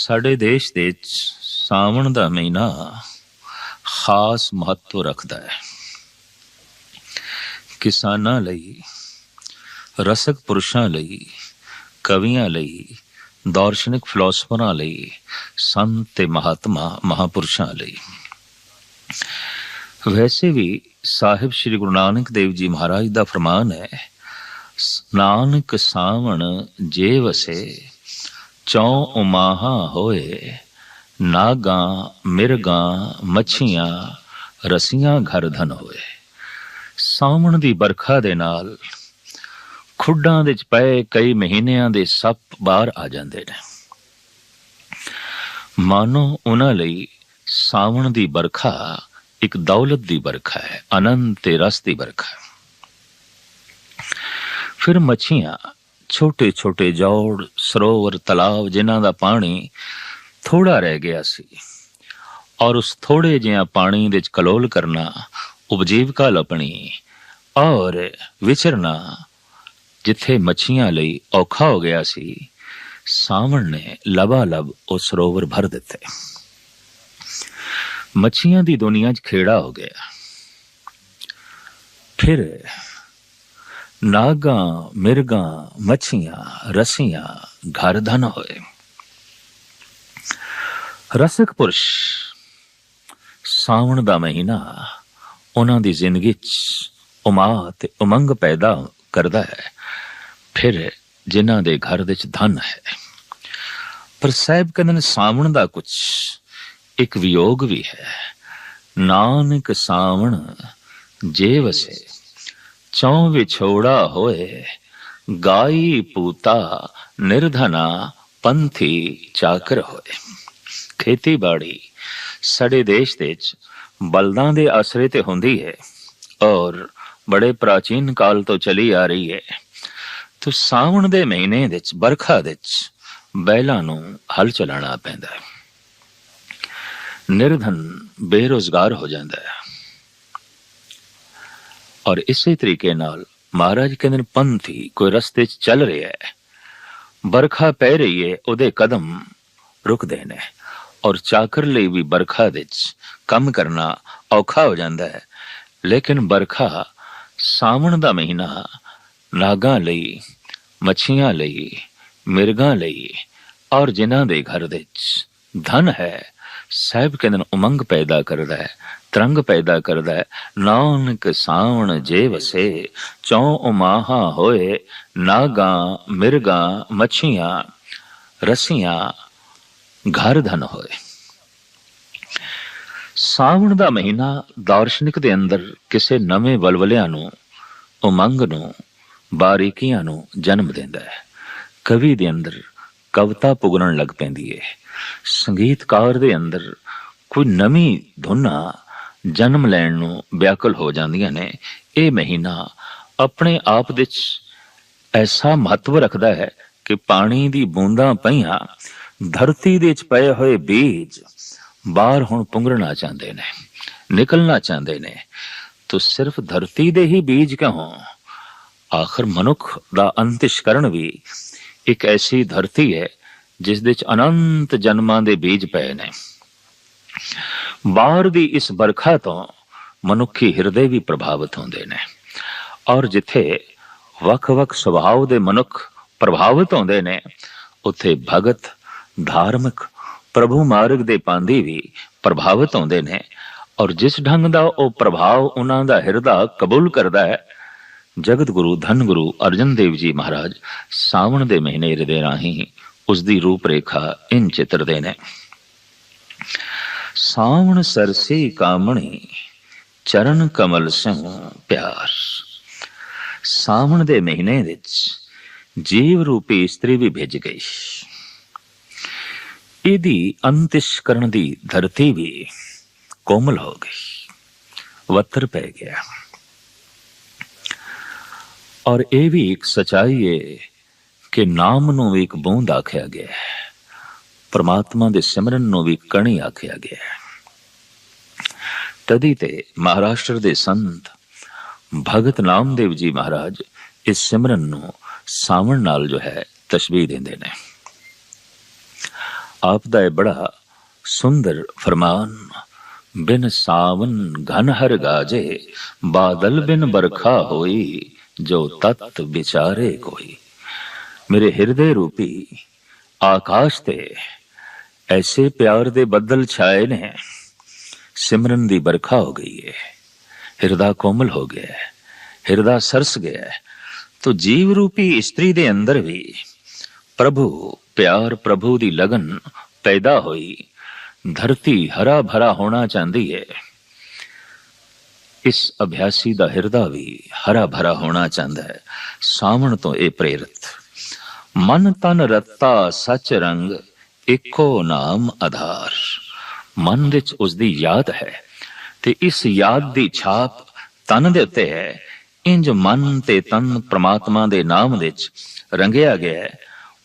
ਸਾਡੇ ਦੇਸ਼ ਦੇ ਸਾਵਣ ਦਾ ਮਹੀਨਾ ਖਾਸ ਮਹੱਤਵ ਰੱਖਦਾ ਹੈ। ਕਿਸਾਨਾਂ ਲਈ, ਰਸਕ ਪੁਰਸ਼ਾਂ ਲਈ, ਕਵੀਆਂ ਲਈ, ਦਾਰਸ਼ਨਿਕ ਫਿਲਾਸਫਰਾਂ ਲਈ, ਸੰਤ ਤੇ ਮਹਾਤਮਾ, ਮਹਾਪੁਰਸ਼ਾਂ ਲਈ। ਵੈਸੇ ਵੀ ਸਾਹਿਬ ਸ੍ਰੀ ਗੁਰੂ ਨਾਨਕ ਦੇਵ ਜੀ ਮਹਾਰਾਜ ਦਾ ਫਰਮਾਨ ਹੈ ਨਾਨਕ ਸਾਵਣ ਜੇ ਵਸੇ ਚੌ ਉਮਾਹਾ ਹੋਏ, ਨਾਗਾਂ, ਮਿਰਗਾਂ, ਮੱਛੀਆਂ, ਰਸੀਆਂ ਘਰ ਧਨ ਹੋਏ। ਸਾਵਣ ਦੀ ਬਰਖਾ ਦੇ ਨਾਲ ਖੁੱਡਾਂ ਦੇ ਪਏ ਕਈ ਮਹੀਨਿਆਂ ਦੇ ਸੱਪ ਬਾਹਰ ਆ ਜਾਂਦੇ ਨੇ। ਮਾਨੋ ਉਹਨਾਂ ਲਈ ਸਾਵਣ ਦੀ ਬਰਖਾ ਇੱਕ ਦੌਲਤ ਦੀ ਬਰਖਾ ਹੈ ਆਨੰਦ ਤੇ ਰਸ ਦੀ ਬਰਖਾ ਫਿਰ ਮੱਛੀਆਂ ਛੋਟੇ ਛੋਟੇ ਜੋੜ, ਸਰੋਵਰ, ਤਲਾਬ ਜਿਨ੍ਹਾਂ ਦਾ ਪਾਣੀ ਥੋੜਾ ਰਹਿ ਗਿਆ ਸੀ ਔਰ ਉਸ ਥੋੜੇ ਜਿਹਾ ਪਾਣੀ ਦੇ ਚ ਕਲੋਲ ਕਰਨਾ, ਉਪਜੀਵਕਾ ਲਪਣੀ ਔਰ ਵਿਚਰਨਾ ਜਿੱਥੇ ਮੱਛੀਆਂ ਲਈ ਔਖਾ ਹੋ ਗਿਆ ਸੀ, ਸਾਵਣ ਨੇ ਲਬਾ ਲਬ ਉਹ ਸਰੋਵਰ ਭਰ ਦਿੱਤੇ। ਮੱਛੀਆਂ ਦੀ ਦੁਨੀਆ 'ਚ ਖੇੜਾ ਹੋ ਗਿਆ। ਫਿਰ ਨਾਗਾਂ, ਮਿਰਗਾਂ, ਮੱਛੀਆਂ, ਰਸੀਆਂ, ਘਰ ਧਨ ਹੋਏ। ਰਸਕ ਪੁਰਸ਼, ਸਾਵਣ ਦਾ ਮਹੀਨਾ ਉਹਨਾਂ ਦੀ ਜ਼ਿੰਦਗੀ 'ਚ ਉਮਾ ਤੇ ਉਮੰਗ ਪੈਦਾ ਕਰਦਾ ਹੈ। ਫਿਰ ਜਿਨ੍ਹਾਂ ਦੇ ਘਰ ਵਿੱਚ ਧਨ ਹੈ। ਪਰ ਸਾਹਿਬ ਕਹਿੰਦੇ ਨੇ ਸਾਵਣ ਦਾ ਕੁਝ ਇੱਕ ਵਿਯੋਗ ਵੀ ਹੈ। ਨਾਨਕ ਸਾਵਣ ਜੇ ਵਸੇ ਚੌ ਵਿਛੋੜਾ ਹੋਏ, ਗਾਈ ਪੂਤਾ ਨਿਰਧਨਾ ਪੰਥੀ ਚਾਕਰ ਹੋਏ। ਖੇਤੀਬਾੜੀ ਸਾਡੇ ਦੇਸ਼ ਦੇ ਵਿੱਚ ਬਲਦਾਂ ਦੇ ਆਸਰੇ ਤੇ ਹੁੰਦੀ ਹੈ ਔਰ ਬੜੇ ਪ੍ਰਾਚੀਨ ਕਾਲ ਤੋਂ ਚਲੀ ਆ ਰਹੀ ਹੈ। ਤੋ ਸਾਵਣ ਦੇ ਮਹੀਨੇ ਵਿੱਚ ਬਰਖਾ ਵਿੱਚ ਬੈਲਾਂ ਨੂੰ ਹਲ ਚਲਾਣਾ ਪੈਂਦਾ ਹੈ। ਨਿਰਧਨ ਬੇਰੋਜ਼ਗਾਰ ਹੋ ਜਾਂਦਾ ਹੈ। ਔਰ ਇਸੇ ਤਰੀਕੇ ਨਾਲ ਮਹਾਰਾਜ ਕਹਿੰਦੇ ਨੇ, ਪੰਥੀ ਕੋਈ ਰਸਤੇ 'ਚ ਚੱਲ ਰਿਹਾ ਹੈ। ਬਰਖਾ ਪੈ ਰਹੀ ਹੈ, ਉਹਦੇ ਕਦਮ ਰੁਕਦੇ ਨੇ। ਔਰ ਚਾਕਰ ਲਈ ਵੀ ਬਰਖਾ ਵਿੱਚ ਕੰਮ ਕਰਨਾ ਔਖਾ ਹੋ ਜਾਂਦਾ ਹੈ। ਲੇਕਿਨ ਬਰਖਾ ਸਾਵਣ ਦਾ ਮਹੀਨਾ, ਨਾਗਾਂ ਲਈ, ਮੱਛੀਆਂ ਲਈ, ਮਿਰਗਾਂ ਲਈ ਔਰ ਜਿਨ੍ਹਾਂ ਦੇ ਘਰ ਵਿੱਚ ਧਨ ਹੈ, ਸਹਿਬ ਕਹਿੰਦੇ ਉਮੰਗ ਪੈਦਾ ਕਰਦਾ ਹੈ। ਤਰੰਗ ਪੈਦਾ ਕਰਦਾ ਹੈ। ਨਾਨਕ ਸਾਵਣ ਜੇ ਵਸੇ, ਚੌ ਉਮਾਹਾ ਹੋਏ, ਨਾਗਾਂ ਮਿਰਗਾਂ ਮੱਛੀਆਂ, ਰਸੀਆਂ, ਘਰ ਧਨ ਹੋਏ। ਸਾਵਣ ਦਾ ਮਹੀਨਾ ਦਾਰਸ਼ਨਿਕ ਦੇ ਅੰਦਰ ਕਿਸੇ ਨਵੇਂ ਬਲਵਲਿਆਂ ਨੂੰ, ਉਮੰਗ ਨੂੰ, ਬਾਰੀਕੀਆਂ ਨੂੰ ਜਨਮ ਦਿੰਦਾ ਹੈ। ਕਵੀ ਦੇ ਅੰਦਰ ਕਵਿਤਾ ਪੁਗਰਨ ਲੱਗ ਪੈਂਦੀ ਹੈ। ਸੰਗੀਤਕਾਰ ਦੇ ਅੰਦਰ ਕੋਈ ਨਵੀਂ ਧੁਨਾ ਜਨਮ ਲੈਣ ਨੂੰ ਵਿਆਕਲ ਹੋ ਜਾਂਦੀਆਂ ਨੇ, ਇਹ ਮਹੀਨਾ ਆਪਣੇ ਆਪ ਵਿੱਚ ਐਸਾ ਮਹੱਤਵ ਰੱਖਦਾ ਹੈ ਕਿ ਪਾਣੀ ਦੀ ਬੂੰਦਾਂ ਪਈਆਂ, ਧਰਤੀ ਦੇ ਵਿੱਚ ਪਏ ਹੋਏ ਬੀਜ ਬਾਹਰ ਹੁਣ ਪੁੰਗਰਨਾ ਚਾਹੁੰਦੇ ਨੇ, ਨਿਕਲਣਾ ਚਾਹੁੰਦੇ ਨੇ। ਤੋ ਸਿਰਫ ਧਰਤੀ ਦੇ ਹੀ ਬੀਜ ਕਹੋਂ। ਆਖਰ ਮਨੁੱਖ ਦਾ ਅੰਤਿਸ਼ਕਰਨ ਵੀ ਇੱਕ ਐਸੀ ਧਰਤੀ ਹੈ, ਜਿਸ ਦੇ ਚ ਅਨੰਤ ਜਨਮਾਂ ਦੇ ਬੀਜ ਪਏ ਨੇ। ਬਾਹਰ ਦੀ ਇਸ ਬਰਖਾ ਤੋਂ ਮਨੁੱਖੀ ਹਿਰਦੇ ਵੀ ਪ੍ਰਭਾਵਿਤ ਹੁੰਦੇ ਨੇ। ਔਰ ਜਿੱਥੇ ਵੱਖ-ਵੱਖ ਸੁਭਾਅ ਦੇ ਮਨੁੱਖ ਪ੍ਰਭਾਵਿਤ ਹੁੰਦੇ ਨੇ, ਉੱਥੇ ਭਗਤ, ਧਾਰਮਿਕ, ਪ੍ਰਭੂ ਮਾਰਗ ਦੇ ਪਾਂਦੀ ਵੀ ਪ੍ਰਭਾਵਿਤ ਹੁੰਦੇ ਨੇ। ਔਰ ਜਿਸ ਢੰਗ ਦਾ ਉਹ ਪ੍ਰਭਾਵ ਉਹਨਾਂ ਦਾ ਹਿਰਦਾ ਕਬੂਲ ਕਰਦਾ ਹੈ ਜਗਤ ਗੁਰੂ ਧੰਨ ਗੁਰੂ ਅਰਜਨ ਦੇਵ ਜੀ ਮਹਾਰਾਜ ਸਾਵਣ ਦੇ ਮਹੀਨੇ ਦੇ ਰਾਹੀਂ ਉਸ ਦੀ ਰੂਪ ਰੇਖਾ ਇਨ ਚਿੱਤਰਦੇ ਨੇ। ਸਾਵਣ ਸਰਸੀ ਕਾਮਣੀ, ਚਰਨ ਕਮਲ ਸਿੰਘ ਪਿਆਰ। ਸਾਵਣ ਦੇ ਮਹੀਨੇ ਵਿੱਚ ਜੀਵ ਰੂਪੀ ਇਸਤਰੀ ਵੀ ਭੇਜ ਗਈ। ਇਹਦੀ ਅੰਤਿਸ਼ ਕਰਨ ਦੀ ਧਰਤੀ ਵੀ ਕੋਮਲ ਹੋ ਗਈ। ਵਤਰ ਪੈ ਗਿਆ। ਔਰ ਇਹ ਵੀ ਇੱਕ ਸਚਾਈ ਹੈ ਕਿ ਨਾਮ ਨੂੰ ਵੀ ਇੱਕ ਬੂੰਦ ਆਖਿਆ ਗਿਆ ਹੈ। ਪਰਮਾਤਮਾ ਦੇ ਸਿਮਰਨ ਨੂੰ ਵੀ ਕਣੀ ਆਖਿਆ ਗਿਆ ਹੈ। ਤਦੀ ਤੇ ਮਹਾਰਾਸ਼ਟਰ ਦੇ ਸੰਤ ਭਗਤ ਨਾਮਦੇਵ ਜੀ ਮਹਾਰਾਜ ਇਸ ਸਿਮਰਨ ਨੂੰ ਸਾਵਣ ਨਾਲ ਜੋ ਹੈ ਤਸ਼ਬੀਹ ਦਿੰਦੇ ਨੇ। ਆਪ ਦਾ ਇਹ ਬੜਾ ਸੁੰਦਰ ਫਰਮਾਨ, ਬਿਨ ਸਾਵਨ ਘਨ ਹਰ ਗਾਜੇ, ਬਾਦਲ ਬਿਨ ਬਰਖਾ ਹੋਈ, ਜੋ ਤਤ ਵਿਚਾਰੇ ਕੋਈ। ਮੇਰੇ ਹਿਰਦੇ ਰੂਪੀ ਆਕਾਸ਼ ਤੇ ਐਸੇ ਪਿਆਰ ਦੇ ਬੱਦਲ ਛਾਏ ਨੇ ਸਿਮਰਨ ਦੀ ਬਰਖਾ ਹੋ ਗਈ ਹੈ ਹਿਰਦਾ ਕੋਮਲ ਹੋ ਗਿਆ ਹੈ ਹਿਰਦਾ ਸਰਸ ਗਿਆ ਹੈ ਤੋ ਜੀਵ ਰੂਪੀ ਇਸਤਰੀ ਦੇ ਅੰਦਰ ਵੀ ਪ੍ਰਭੂ ਪਿਆਰ ਪ੍ਰਭੂ ਦੀ ਲਗਨ ਪੈਦਾ ਹੋਈ ਧਰਤੀ ਹਰਾ ਭਰਾ ਹੋਣਾ ਚਾਹੁੰਦੀ ਹੈ ਇਸ ਅਭਿਆਸੀ ਦਾ ਹਿਰਦਾ ਵੀ ਹਰਾ ਭਰਾ ਹੋਣਾ ਚਾਹੁੰਦਾ ਹੈ ਸਾਵਣ ਤੋਂ ਇਹ ਪ੍ਰੇਰਿਤ ਮਨ ਤਨ ਰਤਾ ਸਚ ਰੰਗ ਇੱਕੋ ਨਾਮ ਆਧਾਰ। ਮਨ ਵਿੱਚ ਉਸ ਦੀ ਯਾਦ ਹੈ ਤੇ ਇਸ ਯਾਦ ਦੀ ਛਾਪ ਤਨ ਦੇ ਉੱਤੇ ਹੈ। ਇੰਜ ਮਨ ਤੇ ਤਨ ਪ੍ਰਮਾਤਮਾ ਦੇ ਨਾਮ ਵਿੱਚ ਰੰਗਿਆ ਗਿਆ ਹੈ।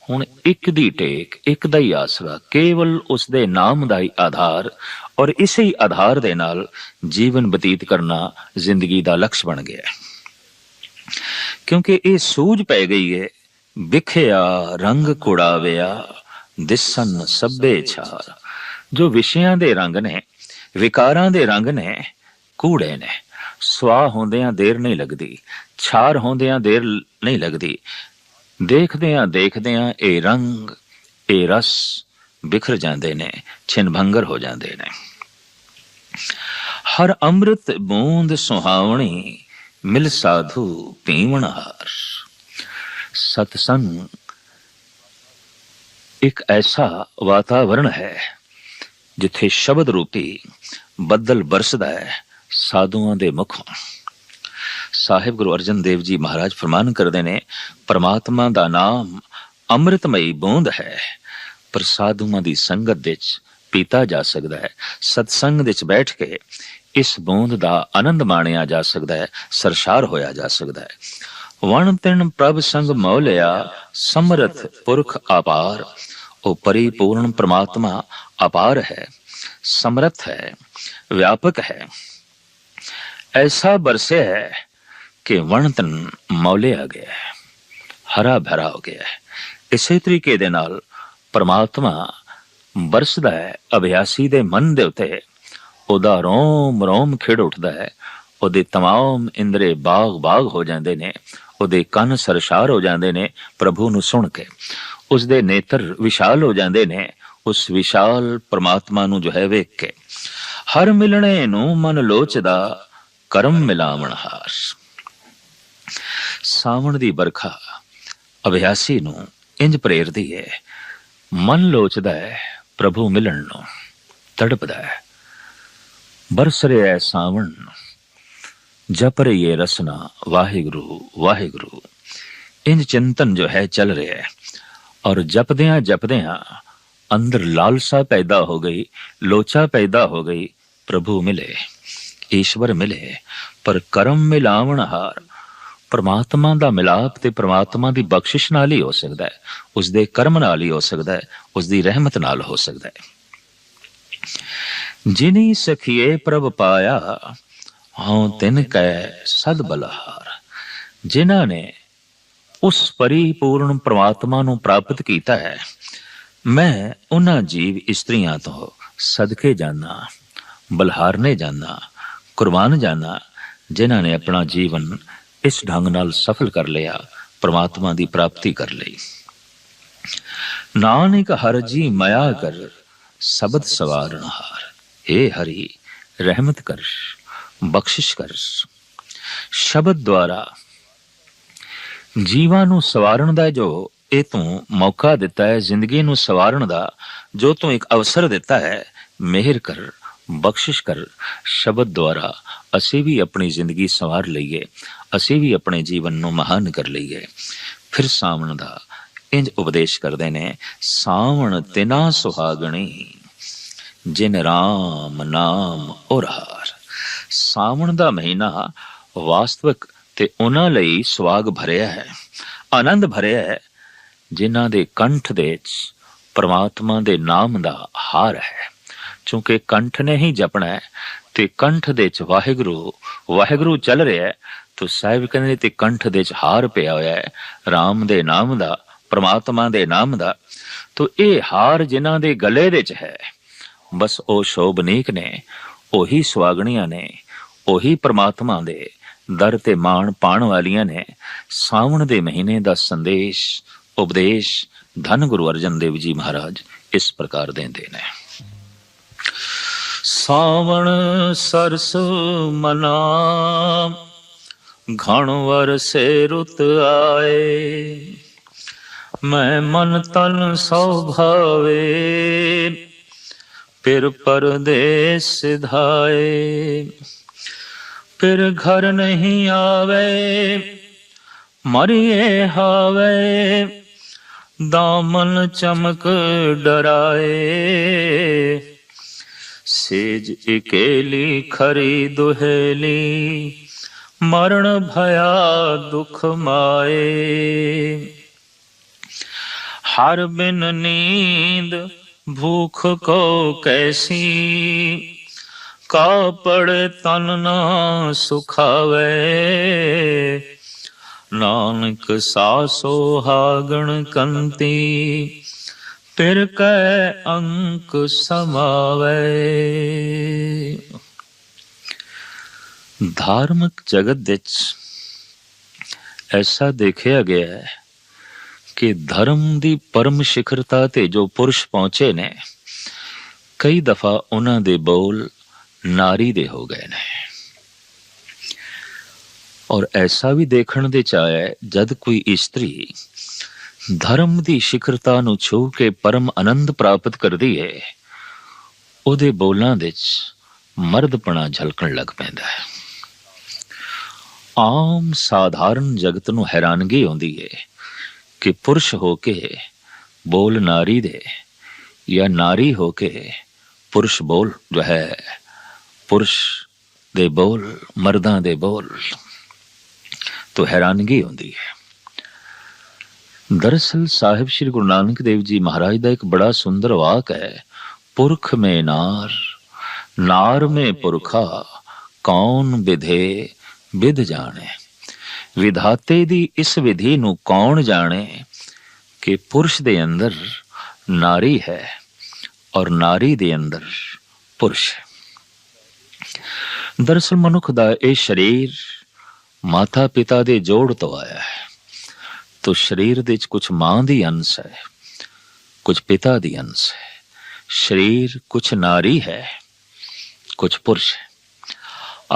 ਹੁਣ ਇੱਕ ਦੀ ਟੇਕ, ਇੱਕ ਦਾ ਹੀ ਆਸਰਾ, ਕੇਵਲ ਉਸ ਦੇ ਨਾਮ ਦਾ ਹੀ ਆਧਾਰ ਔਰ ਇਸੇ ਹੀ ਆਧਾਰ ਦੇ ਨਾਲ ਜੀਵਨ ਬਤੀਤ ਕਰਨਾ ਜ਼ਿੰਦਗੀ ਦਾ ਲਕਸ਼ ਬਣ ਗਿਆ ਕਿਉਂਕਿ ਇਹ ਸੂਝ ਪੈ ਗਈ ਹੈ, ਵਿਖਿਆ, ਰੰਗ ਕੁੜਾਵਿਆ ਦਿਸਨ ਸਭੇ ਛਾਰ ਜੋ ਵਿਸ਼ਿਆਂ ਦੇ ਰੰਗ ਨੇ, ਵਿਕਾਰਾਂ ਦੇ ਰੰਗ ਨੇ, ਕੂੜੇ ਨੇ। ਸਵਾ ਹੁੰਦਿਆਂ ਦੇਰ ਨਹੀਂ ਲੱਗਦੀ, ਛਾਰ ਹੁੰਦਿਆਂ ਦੇਰ ਨਹੀਂ ਲੱਗਦੀ। ਦੇਖਦਿਆਂ ਦੇਖਦਿਆਂ ਇਹ ਰੰਗ, ਇਹ ਰਸ ਬਿਖਰ ਜਾਂਦੇ ਨੇ, ਛਿਨ ਭੰਗਰ ਹੋ ਜਾਂਦੇ ਨੇ। ਹਰ ਅੰਮ੍ਰਿਤ ਬੂੰਦ ਸੁਹਾਵਣੀ, ਮਿਲ ਸਾਧੂ ਪੀਵਣ ਹਾਰ। ਸਤਸੰਗ ਇੱਕ ਐਸਾ ਵਾਤਾਵਰਣ ਹੈ ਜਿੱਥੇ ਸ਼ਬਦ ਰੂਪੀ ਬੱਦਲ ਬਰਸਦਾ ਹੈ, ਸਾਧੂਆਂ ਦੇ ਮੁਖੋਂ ਸਾਹਿਬ ਗੁਰੂ ਅਰਜਨ ਦੇਵ ਜੀ ਮਹਾਰਾਜ ਫਰਮਾਨ ਕਰਦੇ ਨੇ, ਪਰਮਾਤਮਾ ਦਾ ਨਾਮ ਅੰਮ੍ਰਿਤਮਈ ਬੂੰਦ ਹੈ, ਪਰ ਸਾਧੂਆਂ ਦੀ ਸੰਗਤ ਵਿੱਚ ਪੀਤਾ ਜਾ ਸਕਦਾ ਹੈ। ਸਤਸੰਗ ਵਿੱਚ ਬੈਠ ਕੇ ਇਸ ਬੂੰਦ ਦਾ ਆਨੰਦ ਮਾਣਿਆ ਜਾ ਸਕਦਾ ਹੈ, ਸਰਸ਼ਾਰ ਹੋਇਆ ਜਾ ਸਕਦਾ ਹੈ। ਵਣ ਤਿਣ ਪ੍ਰਭ ਸੰਗ ਮੌਲਿਆ ਸਮਰਥ ਪੁਰਖ ਆਪਾਰ ਉਹ ਪਰਿਪੂਰਨ ਪ੍ਰਮਾਤਮਾ ਅਪਾਰ ਹੈ ਸਮਰਥ ਹੈ ਵਿਆਪਕ ਹੈ ਐਸਾ ਬਰਸੇ ਹੈ ਕਿ ਵਣਤਨ ਮੌਲੇ ਆ ਗਿਆ ਹੈ ਹਰਾ ਭਰਾ ਹੋ ਗਿਆ ਹੈ ਇਸੇ ਤਰੀਕੇ ਦੇ ਨਾਲ ਪਰਮਾਤਮਾ ਬਰਸਦਾ ਹੈ ਅਭਿਆਸੀ ਦੇ ਮਨ ਦੇ ਉਤੇ ਉਹਦਾ ਰੋਮ ਰੋਮ ਖਿੜ ਉੱਠਦਾ ਹੈ ਉਹਦੇ तमाम ਇੰਦਰੇ ਬਾਗ ਬਾਗ ਹੋ ਜਾਂਦੇ ਨੇ ਉਹਦੇ ਕੰਨ ਸਰਸ਼ਾਰ ਹੋ ਜਾਂਦੇ ਨੇ, ਪ੍ਰਭੂ ਨੂੰ ਸੁਣ ਕੇ। ਉਸ ਦੇ ਨੇਤਰ ਵਿਸ਼ਾਲ ਹੋ ਜਾਂਦੇ ਨੇ, ਉਸ ਵਿਸ਼ਾਲ ਪ੍ਰਮਾਤਮਾ ਨੂੰ ਜੋ ਹੈ ਵੇਖ ਕੇ। ਹਰ ਮਿਲਣੇ ਨੂੰ ਮਨ ਲੋਚਦਾ, ਕਰਮ ਮਿਲਾਵਣ ਹਾਰ। ਸਾਵਣ ਦੀ ਬਰਖਾ ਅਭਿਆਸੀ ਨੂੰ ਇੰਜ ਪ੍ਰੇਰਦੀ ਹੈ ਮਨ ਲੋਚਦਾ ਹੈ ਪ੍ਰਭੂ ਮਿਲਣ ਨੂੰ ਤੜਪਦਾ ਹੈ ਬਰਸ ਰਿਹਾ ਹੈ ਸਾਵਣ ਜਪ ਰਹੀ ਹੈ ਰਸਨਾ, ਵਾਹਿਗੁਰੂ ਵਾਹਿਗੁਰੂ। ਇੰਜ ਚਿੰਤਨ ਜੋ ਹੈ ਚੱਲ ਰਿਹਾ ਹੈ। ਔਰ ਜਪਦਿਆਂ ਜਪਦਿਆਂ ਅੰਦਰ ਲਾਲਸਾ ਪੈਦਾ ਹੋ ਗਈ, ਲੋਚਾ ਪੈਦਾ ਹੋ ਗਈ, ਪ੍ਰਭੂ ਮਿਲੇ, ਈਸ਼ਵਰ ਮਿਲੇ। ਪਰ ਕਰਮ ਮਿਲਾਵਣ ਹਾਰ, ਪਰਮਾਤਮਾ ਦਾ ਮਿਲਾਪ ਤੇ ਪਰਮਾਤਮਾ ਦੀ ਬਖਸ਼ਿਸ਼ ਨਾਲ ਹੀ ਹੋ ਸਕਦਾ ਹੈ। ਉਸ ਦੇ ਕਰਮ ਨਾਲ ਹੀ ਹੋ ਸਕਦਾ ਹੈ ਉਸ ਦੀ ਰਹਿਮਤ ਨਾਲ ਹੋ ਸਕਦਾ ਹੈ। ਜਿਨੀ ਸਖੀਏ ਪ੍ਰਭ ਪਾਇਆ ਹਉ ਤਿਨ ਕੈ ਸਦ ਬਲਹਾਰ ਜਿਨ੍ਹਾਂ ਨੇ ਉਸ ਪਰਿਪੂਰਨ ਪ੍ਰਮਾਤਮਾ ਨੂੰ ਪ੍ਰਾਪਤ ਕੀਤਾ ਹੈ, ਮੈਂ ਉਹਨਾਂ ਜੀਵ ਇਸਤਰੀਆਂ ਤੋਂ ਸਦਕੇ ਜਾਣਾ ਬਲਹਾਰਨੇ ਜਾਣਾ ਕੁਰਬਾਨ ਜਾਣਾ ਜਿਨ੍ਹਾਂ ਨੇ ਆਪਣਾ ਜੀਵਨ ਇਸ ਢੰਗ ਨਾਲ ਸਫਲ ਕਰ ਲਿਆ, ਪ੍ਰਮਾਤਮਾ ਦੀ ਪ੍ਰਾਪਤੀ ਕਰ ਲਈ। ਨਾਨਕ ਹਰ ਜੀ ਮਾਇਆ ਕਰ, ਸਬਦ ਸਵਾਰਨਹਾਰ ਏ ਹਰੀ, ਰਹਿਮਤ ਕਰ। ਬਖਸ਼ਿਸ਼ ਕਰ। ਸ਼ਬਦ ਦੁਆਰਾ ਜੀਵਾਂ ਨੂੰ ਸਵਾਰਨ ਦਾ ਜੋ ਇਹ ਤੂੰ ਮੌਕਾ ਦਿੱਤਾ ਹੈ, ਜ਼ਿੰਦਗੀ ਨੂੰ ਸਵਾਰਨ ਦਾ, ਜੋ ਤੂੰ ਇੱਕ ਅਵਸਰ ਦਿੱਤਾ ਹੈ, ਮਿਹਰ ਕਰ, ਬਖਸ਼ਿਸ਼ ਕਰ। ਸ਼ਬਦ ਦੁਆਰਾ ਅਸੀਂ ਵੀ ਆਪਣੀ ਜ਼ਿੰਦਗੀ ਸਵਾਰ ਲਈਏ, ਅਸੀਂ ਵੀ ਆਪਣੇ ਜੀਵਨ ਨੂੰ ਮਹਾਨ ਕਰ ਲਈਏ। ਫਿਰ ਸਾਵਣ ਦਾ ਇੰਜ ਉਪਦੇਸ਼ ਕਰਦੇ ਨੇ, ਸਾਵਣ ਤਿਨਾ ਸੁਹਾਗਣੀ, ਜਿਨ ਰਾਮ ਨਾਮ ਔਰਹਾਰ ਸਾਵਣ ਦਾ ਮਹੀਨਾ ਵਾਸਤਵਿਕ ਤੇ ਉਹਨਾਂ ਲਈ ਸਵਾਗ ਭਰਿਆ ਹੈ, ਆਨੰਦ ਭਰਿਆ ਹੈ, ਜਿਨ੍ਹਾਂ ਦੇ ਕੰਠ ਦੇ ਵਿੱਚ ਪ੍ਰਮਾਤਮਾ ਦੇ ਨਾਮ ਦਾ ਹਾਰ ਹੈ। ਕਿਉਂਕਿ ਕੰਠ ਨੇ ਹੀ ਜਪਣਾ ਹੈ ਤੇ ਕੰਠ ਦੇ ਵਿੱਚ ਵਾਹਿਗੁਰੂ ਵਾਹਿਗੁਰੂ ਚੱਲ ਰਿਹਾ ਹੈ, ਤੋ ਸਾਹਿਬ ਕਹਿੰਦੇ ਤੇ ਕੰਠ ਦੇ ਵਿੱਚ ਹਾਰ ਪਿਆ ਹੋਇਆ ਹੈ RAM ਦੇ ਨਾਮ ਦਾ, ਪ੍ਰਮਾਤਮਾ ਦੇ ਨਾਮ ਦਾ। ਤੋ ਇਹ ਹਾਰ ਜਿਨ੍ਹਾਂ ਦੇ ਗਲੇ ਦੇ ਵਿੱਚ ਹੈ, ਬਸ ਉਹ ਸ਼ੋਭਨੀਕ ਨੇ, ਉਹੀ ਸੁਆਗਣੀਆਂ ਨੇ ਉਹੀ ਪ੍ਰਮਾਤਮਾ ਦੇ ਦਰ ਤੇ ਮਾਣ ਪਾਣ ਵਾਲੀਆਂ ਨੇ। ਸਾਵਣ ਦੇ ਮਹੀਨੇ ਦਾ ਸੰਦੇਸ਼, ਉਪਦੇਸ਼ ਧੰਨ ਗੁਰੂ ਅਰਜਨ ਦੇਵ ਜੀ ਮਹਾਰਾਜ ਇਸ ਪ੍ਰਕਾਰ ਦਿੰਦੇ ਨੇ। ਸਾਵਣ ਸਰਸ ਮਨਾ ਘਣ ਵਰਸੇ ਰੁੱਤ ਆਏ। ਮੈਂ ਮਨ ਤਨ ਸੋਭਾਵੇ ਫਿਰ ਪਰਦੇਸ ਸਿਧਾਏ ਫਿਰ ਘਰ ਨਹੀਂ ਆਵੇ, ਮਰੀਏ ਹਾਵੇ। ਦਾਮਨ ਚਮਕ ਡਰਾਏ, ਸੇਜ ਇਕੇਲੀ ਖਰੀ ਦੁਹੇਲੀ, ਮਰਨ ਭਇਆ ਦੁਖ ਮਾਏ। ਹਰ ਬਿਨ ਨੀਂਦ ਭੂਖ ਕੋ ਕੈਸੀ ਕਾਪੜ ਤਨ ਨਾ ਸੁਖਾਵੇ। ਨਾਨਕ ਸਾਸੋ ਹਾਗਣ ਕੰਤੀ, ਤਿਰ ਕੈ ਅੰਕ ਸਮਾਵੇ। ਧਾਰਮਿਕ ਜਗਤ ਵਿੱਚ ਐਸਾ ਦੇਖਿਆ ਗਿਆ ਹੈ ਕਿ ਧਰਮ ਦੀ ਪਰਮ ਸਿਖਰਤਾ ਤੇ ਜੋ ਪੁਰਸ਼ ਪਹੁੰਚੇ ਨੇ, ਕਈ ਦਫਾ ਉਹਨਾਂ ਦੇ ਬੋਲ ਨਾਰੀ ਦੇ ਹੋ ਗਏ ਨੇ। ਔਰ ਐਸਾ ਵੀ ਦੇਖਣ ਦੇ ਚ ਜਦ ਕੋਈ ਇਸਤਰੀ ਧਰਮ ਦੀ ਸਿਖਰਤਾ ਨੂੰ ਛੂ ਕੇ ਪਰਮ ਆਨੰਦ ਪ੍ਰਾਪਤ ਕਰਦੀ ਹੈ ਉਹਦੇ ਬੋਲਾਂ ਵਿੱਚ ਮਰਦਪਣਾ ਝਲਕਣ ਲੱਗ ਪੈਂਦਾ ਹੈ। ਆਮ ਸਾਧਾਰਨ ਜਗਤ ਨੂੰ ਹੈਰਾਨਗੀ ਆਉਂਦੀ ਹੈ ਕਿ ਪੁਰਸ਼ ਹੋ ਕੇ ਬੋਲ ਨਾਰੀ ਦੇ ਜਾਂ ਨਾਰੀ ਹੋ ਕੇ ਪੁਰਸ਼ ਬੋਲ ਜੋ ਹੈ ਪੁਰਸ਼ ਦੇ ਬੋਲ, ਮਰਦਾਂ ਦੇ ਬੋਲ ਤੋਂ ਹੈਰਾਨਗੀ ਹੁੰਦੀ ਹੈ। ਦਰਅਸਲ ਸਾਹਿਬ ਸ੍ਰੀ ਗੁਰੂ ਨਾਨਕ ਦੇਵ ਜੀ ਮਹਾਰਾਜ ਦਾ ਇੱਕ ਬੜਾ ਸੁੰਦਰ ਵਾਕ ਹੈ, ਪੁਰਖ ਮੇ ਨਾਰ ਨਾਰ ਮੇ ਪੁਰਖਾ, ਕੌਣ ਵਿਧੇ ਵਿਧ ਜਾਣੇ? ਵਿਧਾਤੇ ਦੀ ਇਸ ਵਿਧੀ ਨੂੰ ਕੌਣ ਜਾਣੇ ਕਿ ਪੁਰਸ਼ ਦੇ ਅੰਦਰ ਨਾਰੀ ਹੈ ਔਰ ਨਾਰੀ ਦੇ ਅੰਦਰ ਪੁਰਸ਼ ਹੈ? ਦਰਅਸਲ ਮਨੁੱਖ ਦਾ ਇਹ ਸਰੀਰ ਮਾਤਾ ਪਿਤਾ ਦੇ ਜੋੜ ਤੋਂ ਆਇਆ ਹੈ। ਤੋ ਸਰੀਰ ਦੇ ਵਿੱਚ ਕੁਝ ਮਾਂ ਦੀ ਅੰਸ਼ ਹੈ ਕੁਝ ਪਿਤਾ ਦੀ ਅੰਸ਼ ਹੈ। ਸਰੀਰ ਕੁਝ ਨਾਰੀ ਹੈ ਕੁਝ ਪੁਰਸ਼ ਹੈ।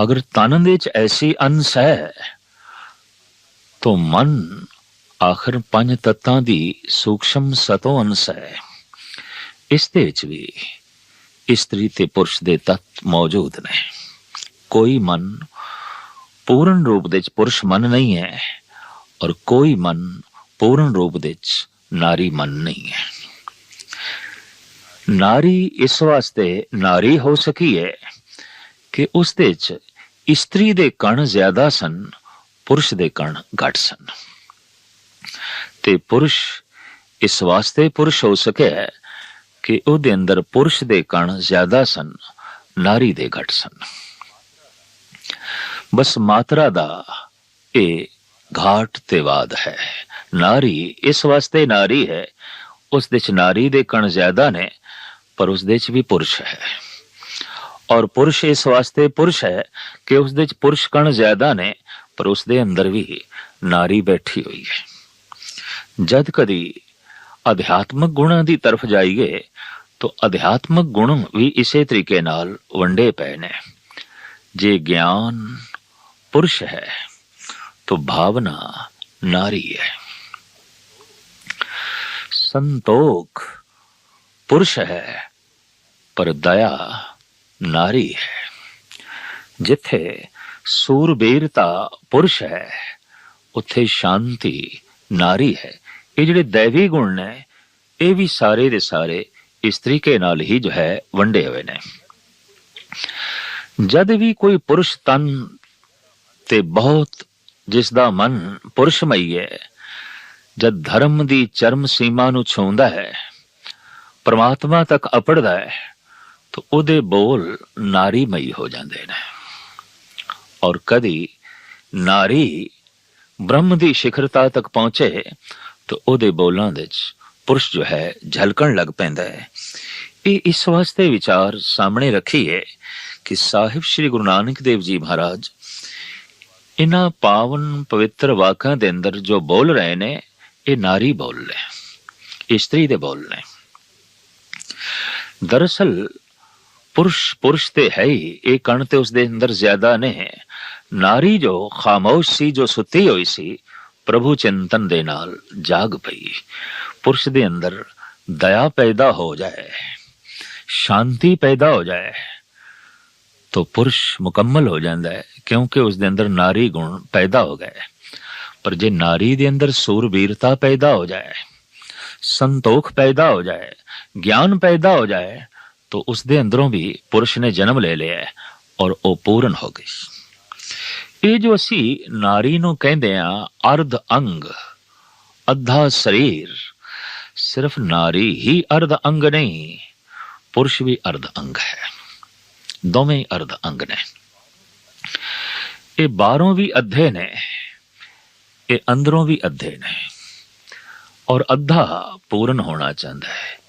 ਅਗਰ ਤਨ ਦੇ ਵਿੱਚ ਐਸੀ ਅੰਸ਼ ਹੈ, ਤੋ ਮਨ ਆਖਰ ਪੰਜ ਤੱਤਾਂ ਦੀ ਸੂਖਸ਼ਮ ਸਤੋ ਅੰਸ਼ ਹੈ। ਇਸ ਦੇ ਵਿੱਚ ਵੀ ਇਸਤਰੀ ਤੇ ਪੁਰਸ਼ ਦੇ ਤੱਤ ਮੌਜੂਦ ਨੇ। ਕੋਈ ਮਨ ਪੂਰਨ ਰੂਪ ਦੇ ਵਿੱਚ ਪੁਰਸ਼ ਮਨ ਨਹੀਂ ਹੈ ਔਰ ਕੋਈ ਮਨ ਪੂਰਨ ਰੂਪ ਦੇ ਵਿੱਚ ਨਾਰੀ ਮਨ ਨਹੀਂ ਹੈ। ਨਾਰੀ ਇਸ ਵਾਸਤੇ ਨਾਰੀ ਹੋ ਸਕੀ ਹੈ ਕਿ ਉਸ ਦੇ ਵਿੱਚ ਇਸਤਰੀ ਦੇ ਕਣ ਜ਼ਿਆਦਾ ਸਨ, ਪੁਰਸ਼ ਦੇ ਕਣ ਘੱਟ ਸਨ। ਤੇ ਪੁਰਸ਼ ਇਸ ਵਾਸਤੇ ਪੁਰਸ਼ ਹੋ ਸਕਿਆ ਕਿ ਉਹਦੇ ਅੰਦਰ ਪੁਰਸ਼ ਦੇ ਕਣ ਜ਼ਿਆਦਾ ਸਨ, ਨਾਰੀ ਦੇ ਘੱਟ ਸਨ। ਬਸ ਮਾਤਰਾ ਦਾ ਇਹ ਘਾਟ ਤੇ ਵਾਦ ਹੈ। ਨਾਰੀ ਇਸ ਵਾਸਤੇ ਨਾਰੀ ਹੈ। ਉਸ ਦੇ ਚ ਨਾਰੀ ਦੇ ਕਣ ਜ਼ਿਆਦਾ ਨੇ, ਪਰ ਉਸ ਦੇ ਚ ਵੀ ਪੁਰਸ਼ ਹੈ। ਔਰ ਪੁਰਸ਼ ਇਸ ਵਾਸਤੇ ਪੁਰਸ਼ ਹੈ ਕਿ ਉਸ ਦੇ ਚ ਪੁਰਸ਼ ਕਣ ਜ਼ਿਆਦਾ ਨੇ, ਪਰ ਉਸ ਦੇ ਅੰਦਰ ਵੀ ਨਾਰੀ ਬੈਠੀ ਹੋਈ ਹੈ। ਜਦ ਕਦੀ ਅਧਿਆਤਮਕ ਗੁਣਾਂ ਦੀ ਤਰਫ ਜਾਈਏ, ਤਾਂ ਅਧਿਆਤਮਕ ਗੁਣ ਵੀ ਇਸੇ ਤਰੀਕੇ ਨਾਲ ਵੰਡੇ ਪਏ ਨੇ। ਜੇ ਗਿਆਨ ਪੁਰਸ਼ ਹੈ तो भावना नारी है संतोख पुरुष है पर दया नारी है जिथे सूरबीरता पुरुष है ਉੱਥੇ ਸ਼ਾਂਤੀ ਨਾਰੀ ਹੈ ਇਹ ਜਿਹੜੇ ਦੇਵੀ ਗੁਣ ਨੇ ਇਹ ਵੀ ਸਾਰੇ ਦੇ ਸਾਰੇ ਇਸ ਤਰੀਕੇ ਨਾਲ ਹੀ ਜੋ ਹੈ ਵੰਡੇ ਹੋਏ ਨੇ ਜਦ ਵੀ ਕੋਈ ਪੁਰਸ਼ ਤਨ ਤੇ ਬਹੁਤ ਜਿਸ ਦਾ ਮਨ ਪੁਰਸ਼ਮਈ ਹੈ, ਜਦ ਧਰਮ ਦੀ ਚਰਮ ਸੀਮਾ ਨੂੰ ਛੂੰਦਾ ਹੈ, ਪਰਮਾਤਮਾ ਤੱਕ ਅਪੜਦਾ ਹੈ, ਤਾਂ ਉਹਦੇ ਬੋਲ ਨਾਰੀਮਈ ਹੋ ਜਾਂਦੇ ਨੇ। ਔਰ ਕਦੀ ਨਾਰੀ ਬ੍ਰਹਮ ਦੀ ਸਿਖਰਤਾ ਤੱਕ ਪਹੁੰਚੇ, ਤਾਂ ਉਹਦੇ ਬੋਲਾਂ ਵਿੱਚ ਪੁਰਸ਼ ਜੋ ਹੈ ਝਲਕਣ ਲੱਗ ਪੈਂਦਾ ਹੈ। ਇਹ ਇਸ ਵਾਸਤੇ ਵਿਚਾਰ ਸਾਹਮਣੇ ਰੱਖੀਏ ਕਿ ਸਾਹਿਬ ਸ੍ਰੀ ਗੁਰੂ ਨਾਨਕ ਦੇਵ ਜੀ ਮਹਾਰਾਜ ਇਹਨਾਂ ਪਾਵਨ ਪਵਿੱਤਰ ਵਾਕਾਂ ਦੇ ਅੰਦਰ ਜੋ ਬੋਲ ਰਹੇ ਨੇ, ਇਹ ਨਾਰੀ ਬੋਲ ਨੇ ਇਸਤਰੀ ਦੇ ਬੋਲ ਨੇ। ਦਰਅਸਲ, ਪੁਰਸ਼ ਪੁਰਸ਼ ਤੇ ਹੈ ਹੀ, ਇਹ ਕਣ ਤੇ ਉਸ ਦੇ ਅੰਦਰ ਜ਼ਿਆਦਾ ਨੇ। ਨਾਰੀ ਜੋ ਖਾਮੋਸ਼ ਸੀ, ਜੋ ਸੁੱਤੀ ਹੋਈ ਸੀ, ਪ੍ਰਭੂ ਚਿੰਤਨ ਦੇ ਨਾਲ ਜਾਗ ਪਈ। ਪੁਰਸ਼ ਦੇ ਅੰਦਰ ਦਇਆ ਪੈਦਾ ਹੋ ਜਾਏ, ਸ਼ਾਂਤੀ ਪੈਦਾ ਹੋ ਜਾਏ, ਤੋ ਪੁਰਸ਼ ਮੁਕੰਮਲ ਹੋ ਜਾਂਦਾ ਹੈ। ਕਿਉਂਕਿ ਉਸ ਦੇ ਅੰਦਰ ਨਾਰੀ ਗੁਣ ਪੈਦਾ ਹੋ ਗਏ। ਪਰ ਜੇ ਨਾਰੀ ਦੇ ਅੰਦਰ ਸੂਰਬੀਰਤਾ ਪੈਦਾ ਹੋ ਜਾਏ, ਸੰਤੋਖ ਪੈਦਾ ਹੋ ਜਾਏ, ਗਿਆਨ ਪੈਦਾ ਹੋ ਜਾਏ तो ਉਸ ਦੇ ਅੰਦਰੋਂ ਵੀ ਪੁਰਸ਼ ਨੇ ਜਨਮ ਲੈ ਲਿਆ ਔਰ ਉਹ ਪੂਰਨ ਹੋ ਗਈ। ਇਹ ਜੋ ਅਸੀਂ ਨਾਰੀ ਨੂੰ ਕਹਿੰਦੇ ਆ ਅਰਧ ਅੰਗ, ਅੱਧਾ ਸਰੀਰ, ਸਿਰਫ ਨਾਰੀ ਹੀ ਅਰਧ ਅੰਗ ਨਹੀਂ, ਪੁਰਸ਼ ਵੀ ਅਰਧ ਅੰਗ ਹੈ। ਦੋਵੇਂ ਹੀ ਅਰਧ ਅੰਗ ਨੇ। ਇਹ ਬਾਹਰੋਂ ਵੀ ਅੱਧੇ ਨੇ, ਇਹ ਅੰਦਰੋਂ ਵੀ ਅੱਧੇ ਨੇ। ਔਰ ਅੱਧਾ ਪੂਰਨ ਹੋਣਾ ਚਾਹੁੰਦਾ ਹੈ।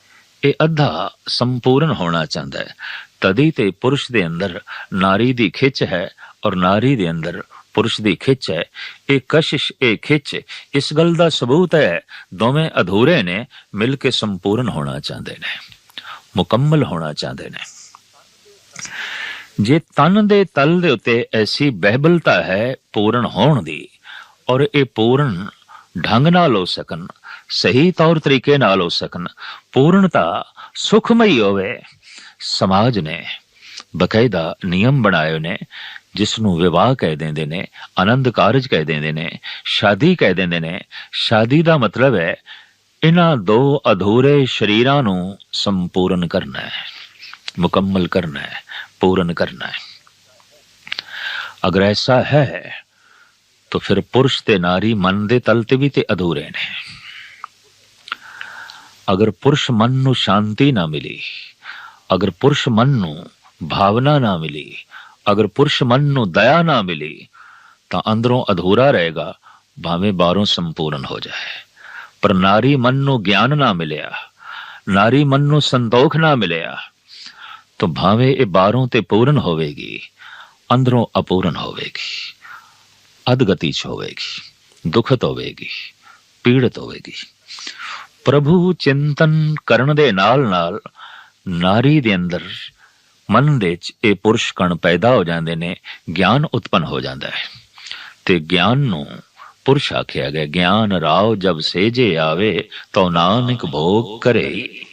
ਇਹ ਅੱਧਾ ਸੰਪੂਰਨ ਹੋਣਾ ਚਾਹੁੰਦਾ ਹੈ। ਤਦੀ ਤੇ ਪੁਰਸ਼ ਦੇ ਅੰਦਰ ਨਾਰੀ ਦੀ ਖਿੱਚ ਹੈ ਔਰ ਨਾਰੀ ਦੇ ਅੰਦਰ ਪੁਰਸ਼ ਦੀ ਖਿੱਚ ਹੈ। ਇਹ ਕਸ਼ਿਸ਼, ਇਹ ਖਿੱਚ, ਇਸ ਗੱਲ ਦਾ ਸਬੂਤ ਹੈ, ਦੋਵੇਂ ਅਧੂਰੇ ਨੇ, ਮਿਲ ਕੇ ਸੰਪੂਰਨ ਹੋਣਾ ਚਾਹੁੰਦੇ ਨੇ, ਮੁਕੰਮਲ ਹੋਣਾ ਚਾਹੁੰਦੇ ਨੇ। ਜੇ ਤਨ ਦੇ ਤਲ ਦੇ ਉੱਤੇ ਐਸੀ ਬਹਿਬਲਤਾ ਹੈ ਪੂਰਨ ਹੋਣ ਦੀ, ਔਰ ਇਹ ਪੂਰਨ ਢੰਗ ਨਾਲ ਹੋ ਸਕਣ, ਸਹੀ ਤੌਰ ਤਰੀਕੇ ਨਾਲ ਹੋ ਸਕਣ, ਪੂਰਨਤਾ ਸੁਖਮਈ ਹੋਵੇ, ਸਮਾਜ ਨੇ ਬਕਾਇਦਾ ਨਿਯਮ ਬਣਾਏ ਨੇ ਜਿਸ ਨੂੰ ਵਿਵਾਹ ਕਹਿ ਦਿੰਦੇ ਨੇ, ਆਨੰਦ ਕਾਰਜ ਕਹਿ ਦਿੰਦੇ ਨੇ, ਸ਼ਾਦੀ ਕਹਿ ਦਿੰਦੇ ਨੇ, ਸ਼ਾਦੀ ਦਾ ਮਤਲਬ ਹੈ ਇਹਨਾਂ ਦੋ ਅਧੂਰੇ ਸ਼ਰੀਰਾਂ ਨੂੰ ਸੰਪੂਰਨ ਕਰਨਾ ਹੈ, ਮੁਕੰਮਲ ਕਰਨਾ ਹੈ। पूर्ण करना है अगर ऐसा है तो फिर पुरुष ते नारी मन दे तल ते भी ते अधूरे ने अगर पुरुष मन ਨੂੰ ਸ਼ਾਂਤੀ ਨਾ ਮਿਲੀ ਅਗਰ ਪੁਰਸ਼ ਮਨ ਨੂੰ ਭਾਵਨਾ ਨਾ ਮਿਲੀ ਅਗਰ ਪੁਰਸ਼ ਮਨ ਨੂੰ ਦਇਆ ਨਾ ਮਿਲੀ ਤਾਂ ਅੰਦਰੋਂ ਅਧੂਰਾ ਰਹੇਗਾ ਭਾਵੇਂ ਬਾਹਰੋਂ ਸੰਪੂਰਨ ਹੋ ਜਾਏ ਪਰ ਨਾਰੀ ਮਨ ਨੂੰ ਗਿਆਨ ਨਾ ਮਿਲਿਆ ਨਾਰੀ ਮਨ ਨੂੰ ਸੰਤੋਖ ਨਾ ਮਿਲਿਆ ਤਾਂ ਭਾਵੇਂ ਇਹ ਬਾਹਰੋਂ ਤੇ ਪੂਰਨ ਹੋਵੇਗੀ, ਅੰਦਰੋਂ ਅਪੂਰਨ ਹੋਵੇਗੀ, ਅਦਗਤੀ ਚ ਹੋਵੇਗੀ, ਦੁਖਤ ਹੋਵੇਗੀ, ਪੀੜਤ ਹੋਵੇਗੀ। ਪ੍ਰਭੂ ਚਿੰਤਨ ਕਰਨ ਦੇ ਨਾਲ ਨਾਲ ਨਾਰੀ ਦੇ ਅੰਦਰ, ਮਨ ਦੇ ਚ ਇਹ ਪੁਰਸ਼ ਕਣ ਪੈਦਾ ਹੋ ਜਾਂਦੇ ਨੇ, ਗਿਆਨ ਉਤਪਨ ਹੋ ਜਾਂਦਾ ਹੈ। ਤੇ ਗਿਆਨ ਨੂੰ ਪੁਰਸ਼ ਆਖਿਆ ਗਿਆ, ਗਿਆਨ ਰਾਵ ਜਬ ਸੇਜੇ ਆਵੇ ਤੋ ਨਾਨਕ ਭੋਗ ਕਰੇ।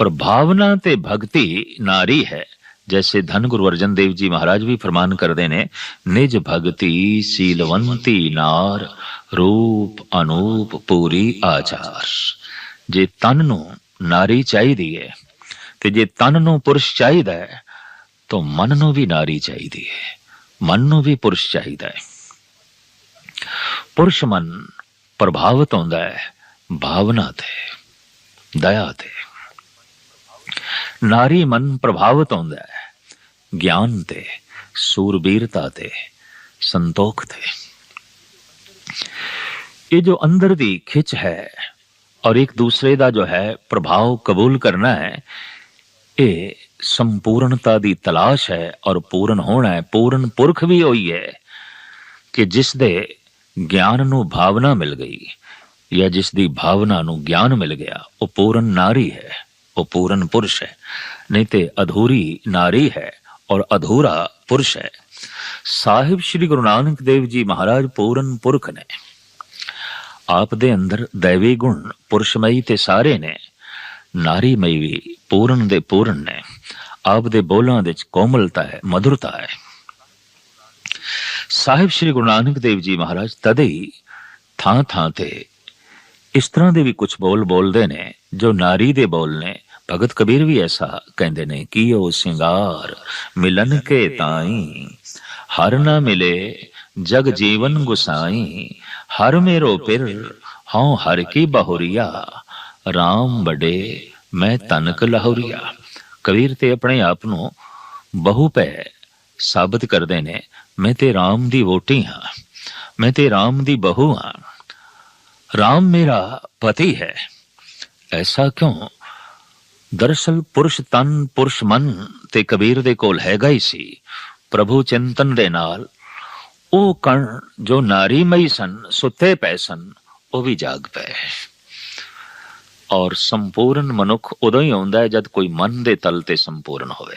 पर भावना ते भक्ति नारी है जैसे धन गुरु अर्जन देव जी महाराज भी फरमान करते ने निज भक्ति सीलवंती नार रूप अनूप पूरी आचार ਜੇ ਤਨ ਨੂੰ ਨਾਰੀ ਚਾਹੀਦੀ ਹੈ ਤੇ ਜੇ ਤਨ ਨੂੰ ਪੁਰਸ਼ ਚਾਹੀਦਾ ਹੈ ਤਾਂ ਮਨ ਨੂੰ ਵੀ ਨਾਰੀ ਚਾਹੀਦੀ ਹੈ ਮਨ ਨੂੰ ਵੀ ਪੁਰਸ਼ ਚਾਹੀਦਾ ਹੈ ਪੁਰਸ਼ ਮਨ ਪ੍ਰਭਾਵਿਤ ਹੁੰਦਾ ਹੈ ਭਾਵਨਾ ਤੇ ਦਇਆ ਤੇ ਨਾਰੀ ਮਨ ਪ੍ਰਭਾਵਿਤ ਹੁੰਦਾ ਹੈ। ਗਿਆਨ ਤੇ, ਸੂਰਬੀਰਤਾ ਤੇ, ਸੰਤੋਖ ਤੇ। ਇਹ ਜੋ ਅੰਦਰ ਦੀ ਖਿੱਚ ਹੈ ਔਰ ਇੱਕ ਦੂਸਰੇ ਦਾ ਜੋ ਹੈ ਪ੍ਰਭਾਵ ਕਬੂਲ ਕਰਨਾ ਹੈ, ਇਹ ਸੰਪੂਰਨਤਾ ਦੀ ਤਲਾਸ਼ ਹੈ ਔਰ ਪੂਰਨ ਹੋਣਾ ਹੈ। ਪੂਰਨ ਪੁਰਖ ਵੀ ਹੋਈ ਹੈ ਕਿ ਜਿਸ ਦੇ ਗਿਆਨ ਨੂੰ ਭਾਵਨਾ ਮਿਲ ਗਈ ਜਾਂ ਜਿਸ ਦੀ ਭਾਵਨਾ ਨੂੰ ਗਿਆਨ ਮਿਲ ਗਿਆ, ਉਹ ਪੂਰਨ ਨਾਰੀ ਹੈ। ਉਹ ਪੂਰਨ ਪੁਰਸ਼ ਹੈ। ਨਹੀਂ ਤੇ ਅਧੂਰੀ ਨਾਰੀ ਹੈ ਔਰ ਅਧੂਰਾ ਪੁਰਸ਼ ਹੈ। ਸਾਹਿਬ ਸ੍ਰੀ ਗੁਰੂ ਨਾਨਕ ਦੇਵ ਜੀ ਮਹਾਰਾਜ ਪੂਰਨ ਪੁਰਖ ਨੇ। ਆਪ ਦੇ ਅੰਦਰ ਦੇਵੀ ਗੁਣ ਪੁਰਸ਼ਮਈ ਤੇ ਸਾਰੇ ਨੇ। ਨਾਰੀਮਈ ਵੀ ਪੂਰਨ ਦੇ ਪੂਰਨ ਨੇ। ਆਪ ਦੇ ਬੋਲਾਂ ਵਿੱਚ ਕੋਮਲਤਾ ਹੈ ਮధుਰਤਾ ਹੈ। ਸਾਹਿਬ ਸ੍ਰੀ ਗੁਰੂ ਨਾਨਕ ਦੇਵ ਜੀ ਮਹਾਰਾਜ ਤਦੇ ਹੀ ਥਾਂ ਥਾਂ ਤੇ ਇਸ ਤਰ੍ਹਾਂ ਦੇ ਵੀ ਕੁਝ ਬੋਲ ਬੋਲਦੇ ਨੇ, ਜੋ ਨਾਰੀ ਦੇ ਬੋਲ ਨੇ। ਭਗਤ ਕਬੀਰ ਵੀ ਐਸਾ ਕਹਿੰਦੇ ਨੇ, ਕਿ ਉਹ ਸਿੰਗਾਰ, ਮਿਲਨ ਕੇ ਤਾਈ, ਹਰ ਨਾ ਮਿਲੇ ਜਗ ਜੀਵਨ ਗੁਸਾਈ, ਹਰ ਮੇਰੋ ਪਿਰ ਹਉ ਹਰ ਕੀ ਬਹੁਰੀਆ RAM ਬੜੇ ਮੈਂ ਤਨਕ ਲਹੌਰੀਆ। ਕਬੀਰ ਤੇ ਆਪਣੇ ਆਪ ਨੂੰ ਬਹੁ ਪੈ ਸਾਬਤ ਕਰਦੇ ਨੇ, ਮੈਂ ਤੇ RAM ਦੀ ਵੋਟੀ ਹਾਂ, ਮੈਂ ਤੇ RAM ਦੀ ਬਹੂ ਹਾਂ। राम मेरा पति है ऐसा क्यों ਦਰਅਸਲ ਪੁਰਸ਼ ਤਨ ਪੁਰਸ਼ ਮਨ ਤੇ ਕਬੀਰ ਦੇ ਕੋਲ ਹੈਗਾ ਹੀ ਸੀ ਪ੍ਰਭੂ ਚਿੰਤਨ ਦੇ ਨਾਲ ਉਹ ਕਣ ਜੋ ਨਾਰੀਮਈ ਸਨ ਸੁੱਤੇ ਪਏ ਸਨ ਉਹ ਵੀ ਜਾਗ ਪਏ ਔਰ ਸੰਪੂਰਨ ਮਨੁੱਖ ਉਦੋਂ ਹੀ ਆਉਂਦਾ ਹੈ ਜਦ ਕੋਈ ਮਨ ਦੇ ਤਲ ਤੇ ਸੰਪੂਰਨ ਹੋਵੇ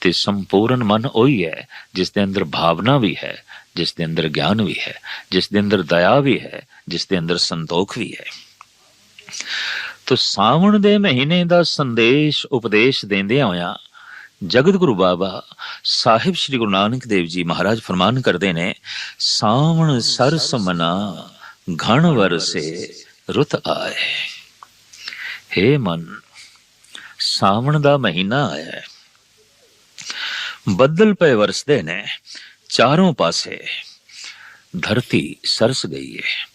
ਤੇ ਸੰਪੂਰਨ ਮਨ ਉਹੀ ਹੈ ਜਿਸ ਦੇ ਅੰਦਰ ਭਾਵਨਾ ਵੀ ਹੈ ਜਿਸ ਦੇ ਅੰਦਰ ਗਿਆਨ ਵੀ ਹੈ, ਜਿਸ ਦੇ ਅੰਦਰ ਦਇਆ ਵੀ ਹੈ, ਜਿਸ ਦੇ ਅੰਦਰ ਸੰਤੋਖ ਵੀ ਹੈ। ਤੋ ਸਾਵਣ ਦੇ ਮਹੀਨੇ ਦਾ ਸੰਦੇਸ਼, ਉਪਦੇਸ਼ ਦਿੰਦਿਆਂ ਹੋਇਆਂ ਜਗਤ ਗੁਰੂ ਬਾਬਾ ਸਾਹਿਬ ਸ੍ਰੀ ਗੁਰੂ ਨਾਨਕ ਦੇਵ ਜੀ ਮਹਾਰਾਜ ਫਰਮਾਨ ਕਰਦੇ ਨੇ, ਸਾਵਣ ਸਰਸ ਮਨਾ, ਘਣ ਵਰਸੇ ਰੁਤ ਆਏ। ਹੇ ਮਨ, ਸਾਵਣ ਦਾ ਮਹੀਨਾ ਆਇਆ ਹੈ। ਬੱਦਲ ਪਏ ਵਰਸਦੇ ਨੇ ਚਾਰੋਂ ਪਾਸੇ ਧਰਤੀ ਸਰਸ ਗਈ ਹੈ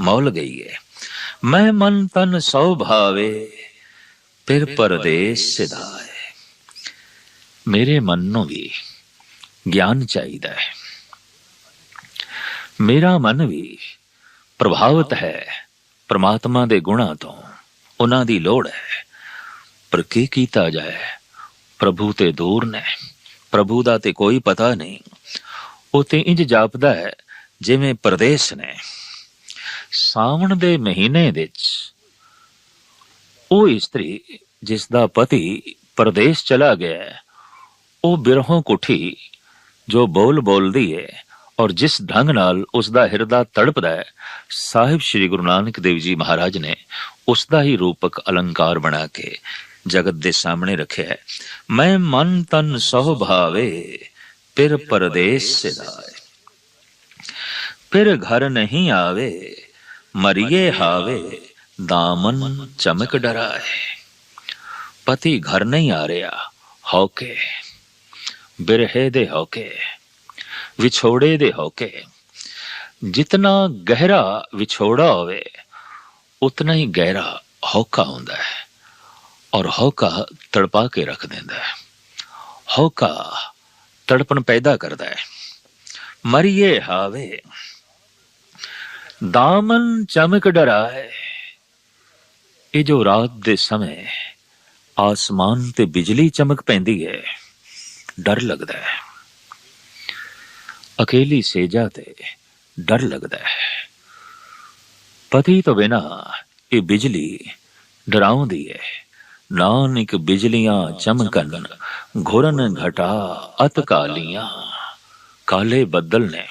ਮੌਲ ਗਈ ਹੈ ਮੈਂ ਮਨ ਤਨ ਸੋ ਭਾਵੇ, ਫਿਰ ਪਰਦੇਸ ਸਿਧਾਏ। ਮੇਰੇ ਮਨ ਨੂੰ ਵੀ ਗਿਆਨ ਚਾਹੀਦਾ ਹੈ। ਮੇਰਾ ਮਨ ਵੀ ਪ੍ਰਭਾਵਿਤ ਹੈ, ਪ੍ਰਮਾਤਮਾ ਦੇ ਗੁਣਾਂ ਤੋਂ, ਉਹਨਾਂ ਦੀ ਲੋੜ ਹੈ। ਪਰ ਕੀ ਕੀਤਾ ਜਾਏ? ਪ੍ਰਭੂ ਤੇ ਦੂਰ ਨੇ, ਪ੍ਰਭੂ ਦਾ ਤੇ ਕੋਈ ਪਤਾ ਨਹੀਂ। ਉਹ ਤੇ ਇੰਜ ਜਾਪਦਾ ਹੈ, ਜਿਵੇਂ ਪਰਦੇਸ ਨੇ। ਸਾਵਣ ਦੇ ਮਹੀਨੇ ਵਿੱਚ ਉਹ ਇਸਤਰੀ, ਜਿਸ ਦਾ ਪਤੀ ਪਰਦੇਸ ਚਲਾ ਗਿਆ ਉਹ ਬਿਰਹੋਂ ਕੁਠੀ, ਜੋ ਬੋਲ ਬੋਲਦੀ ਹੈ ਔਰ ਜਿਸ ਢੰਗ ਨਾਲ ਉਸ ਦਾ ਹਿਰਦਾ ਤੜਪਦਾ ਹੈ, ਸਾਹਿਬ ਸ੍ਰੀ ਗੁਰੂ ਨਾਨਕ ਦੇਵ ਜੀ ਮਹਾਰਾਜ ਨੇ ਉਸ ਦਾ ਹੀ ਰੂਪਕ ਅਲੰਕਾਰ ਬਣਾ ਕੇ ਜਗਤ ਦੇ ਸਾਹਮਣੇ ਰੱਖਿਆ ਹੈ। ਮੈਂ ਮਨ ਤਨ ਸੋਭਾਵੇ ਭਾਵੇ ਫਿਰ ਪਰਦੇਸ ਸਿਧਾਏ ਫਿਰ ਘਰ ਨਹੀਂ ਆਵੇ ਮਰੀਏ ਹਾਵੇ ਦਾਮਨ ਚਮਕ ਡਰਾਏ ਪਤੀ ਘਰ ਨਹੀਂ ਆ ਰਿਹਾ ਹੌਕੇ ਬਿਰਹੇ ਦੇ ਹੌਕੇ ਵਿਛੋੜੇ ਦੇ ਹੌਕੇ ਜਿਤਨਾ ਗਹਿਰਾ ਵਿਛੋੜਾ ਹੋਵੇ ਉਤਨਾ ਹੀ ਗਹਿਰਾ ਹੌਕਾ ਹੁੰਦਾ ਹੈ ਔਰ ਹੌਕਾ ਤੜਪਾ ਕੇ ਰੱਖ ਦਿੰਦਾ ਹੈ ਹੌਕਾ ਤੜਪਣ ਪੈਦਾ ਕਰਦਾ ਹੈ ਮਰੀਏ ਹਾਵੇ ਦਾਮਨ ਚਮਕ ਡਰਾਏ ਇਹ ਜੋ ਰਾਤ ਦੇ ਸਮੇਂ ਆਸਮਾਨ ਤੇ ਬਿਜਲੀ ਚਮਕ ਪੈਂਦੀ ਹੈ ਡਰ ਲੱਗਦਾ ਹੈ ਅਕੇਲੀ ਸੇਜਾ ਤੇ ਡਰ ਲੱਗਦਾ ਹੈ ਪਤੀ ਤੋਂ ਬਿਨਾ ਇਹ ਬਿਜਲੀ ਡਰਾਉਂਦੀ ਹੈ ਨਾਨਕ ਬਿਜਲੀਆਂ ਚਮਕਨ, ਘੁਰਨ ਘਟਾ ਅਤ ਕਾਲੀਆਂ ਕਾਲੇ ਬੱਦਲ ਨੇ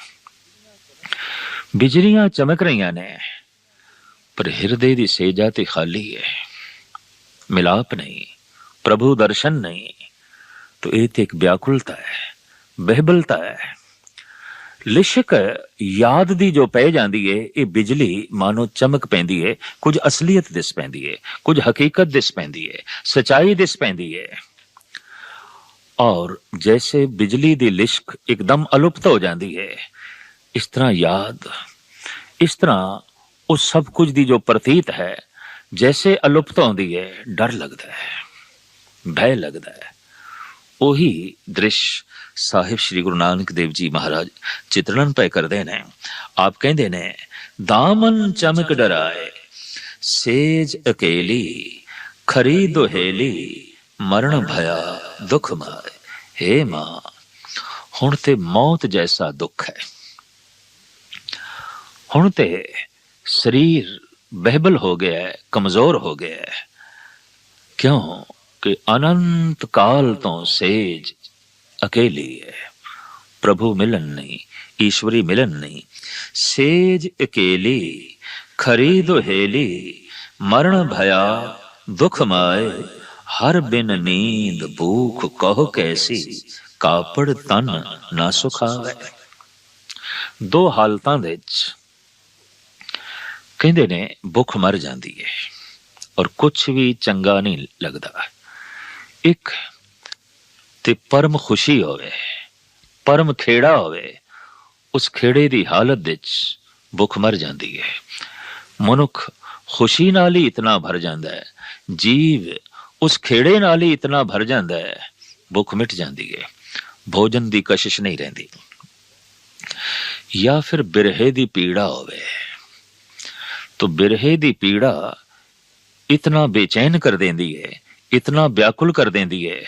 ਬਿਜਲੀਆਂ ਚਮਕ ਰਹੀਆਂ ਨੇ, ਪਰ ਹਿਰਦੇ ਦੀ ਸੇਜਾ ਤੇ ਖਾਲੀ ਹੈ ਮਿਲਾਪ ਨਹੀਂ, ਪ੍ਰਭੂ ਦਰਸ਼ਨ ਨਹੀਂ तो ਇਹ ਤੇ ਇੱਕ ਵਿਆਕੁਲਤਾ ਹੈ, ਬਹਿਬਲਤਾ ਹੈ। ਲਿਸ਼ਕ ਯਾਦ ਦੀ ਜੋ ਪੈ ਜਾਂਦੀ ਹੈ ਇਹ ਬਿਜਲੀ ਮਾਨੋ ਚਮਕ ਪੈਂਦੀ ਹੈ ਕੁਝ ਅਸਲੀਅਤ ਦਿਸ ਪੈਂਦੀ ਹੈ ਕੁਝ ਹਕੀਕਤ ਦਿਸ ਪੈਂਦੀ ਹੈ ਸਚਾਈ ਦਿਸ ਪੈਂਦੀ ਹੈ ਔਰ ਜੈਸੇ ਬਿਜਲੀ ਦੀ ਲਿਸ਼ਕ ਇੱਕਦਮ ਅਲੁਪਤ ਹੋ ਜਾਂਦੀ ਹੈ ਇਸ ਤਰ੍ਹਾਂ ਯਾਦ, ਇਸ ਤਰ੍ਹਾਂ ਉਹ ਸਭ ਕੁਝ ਦੀ ਜੋ ਪ੍ਰਤੀਤ ਹੈ, ਜੈਸੇ ਅਲੁਪਤ ਹੁੰਦੀ ਹੈ ਡਰ ਲੱਗਦਾ ਹੈ, ਭੈ ਲੱਗਦਾ ਹੈ। ਉਹੀ ਦ੍ਰਿਸ਼ ਸਾਹਿਬ ਸ੍ਰੀ ਗੁਰੂ ਨਾਨਕ ਦੇਵ ਜੀ ਮਹਾਰਾਜ ਚਿਤਰਣ ਪੈ ਕਰਦੇ ਨੇ। ਆਪ ਕਹਿੰਦੇ ਨੇ, ਦਾਮਨ ਚਮਕ ਡਰਾਏ, ਸੇਜ ਅਕੇਲੀ, ਖਰੀ ਦੁਹੇਲੀ, ਮਰਨ ਭਇਆ ਦੁਖ ਮਾਏ, ਹੇ ਮਾਂ, ਹੁਣ ਤੇ ਮੌਤ ਜੈਸਾ ਦੁੱਖ ਹੈ। ਹੁਣ ਤੇ ਸਰੀਰ ਬਹਿਬਲ ਹੋ ਗਿਆ ਹੈ, ਕਮਜ਼ੋਰ ਹੋ ਗਿਆ ਹੈ। ਕਿਉਂ? ਕਿ ਅਨੰਤ ਕਾਲ ਤੋਂ ਸੇਜ ਅਕੇਲੀ ਹੈ ਪ੍ਰਭੂ ਮਿਲਨ ਨਹੀਂ ਈਸ਼ਵਰੀ ਮਿਲਨ ਨਹੀਂ ਸੇਜ ਅਕੇਲੀ ਖਰੀ ਦੁਹੇਲੀ ਮਰਨ ਭਇਆ ਦੁਖ ਮਾਏ ਹਰ ਬਿਨ ਨੀਂਦ ਭੂਖ ਕਹ ਕੈਸੀ ਕਾਪੜ ਤਨ ਨਾ ਸੁਖਾਵੇ ਦੋ ਹਾਲਤਾਂ ਦੇ ਵਿੱਚ ਕਹਿੰਦੇ ਨੇ ਭੁੱਖ ਮਰ ਜਾਂਦੀ ਹੈ ਔਰ ਕੁਝ ਵੀ ਚੰਗਾ ਨਹੀਂ ਲੱਗਦਾ ਇੱਕ ਤੇ ਪਰਮ ਖੁਸ਼ੀ ਹੋਵੇ, ਪਰਮ ਖੇੜਾ ਹੋਵੇ, ਉਸ ਖੇੜੇ ਦੀ ਹਾਲਤ ਵਿੱਚ ਭੁੱਖ ਮਰ ਜਾਂਦੀ ਹੈ। ਮਨੁੱਖ ਖੁਸ਼ੀ ਨਾਲ ਹੀ ਇਤਨਾ ਭਰ ਜਾਂਦਾ ਹੈ, ਜੀਵ ਉਸ ਖੇੜੇ ਨਾਲ ਹੀ ਇਤਨਾ ਭਰ ਜਾਂਦਾ ਹੈ, ਭੁੱਖ ਮਿਟ ਜਾਂਦੀ ਹੈ। ਭੋਜਨ ਦੀ ਕਸ਼ਿਸ਼ ਨਹੀਂ ਰਹਿੰਦੀ। ਜਾਂ ਫਿਰ ਬਿਰਹੇ ਦੀ ਪੀੜਾ ਹੋਵੇ। ਤੋ ਬਿਰਹੇ ਦੀ ਪੀੜਾ ਇਤਨਾ ਬੇਚੈਨ ਕਰ ਦਿੰਦੀ ਹੈ ਇਤਨਾ ਵਿਆਕੁਲ ਕਰ ਦਿੰਦੀ ਹੈ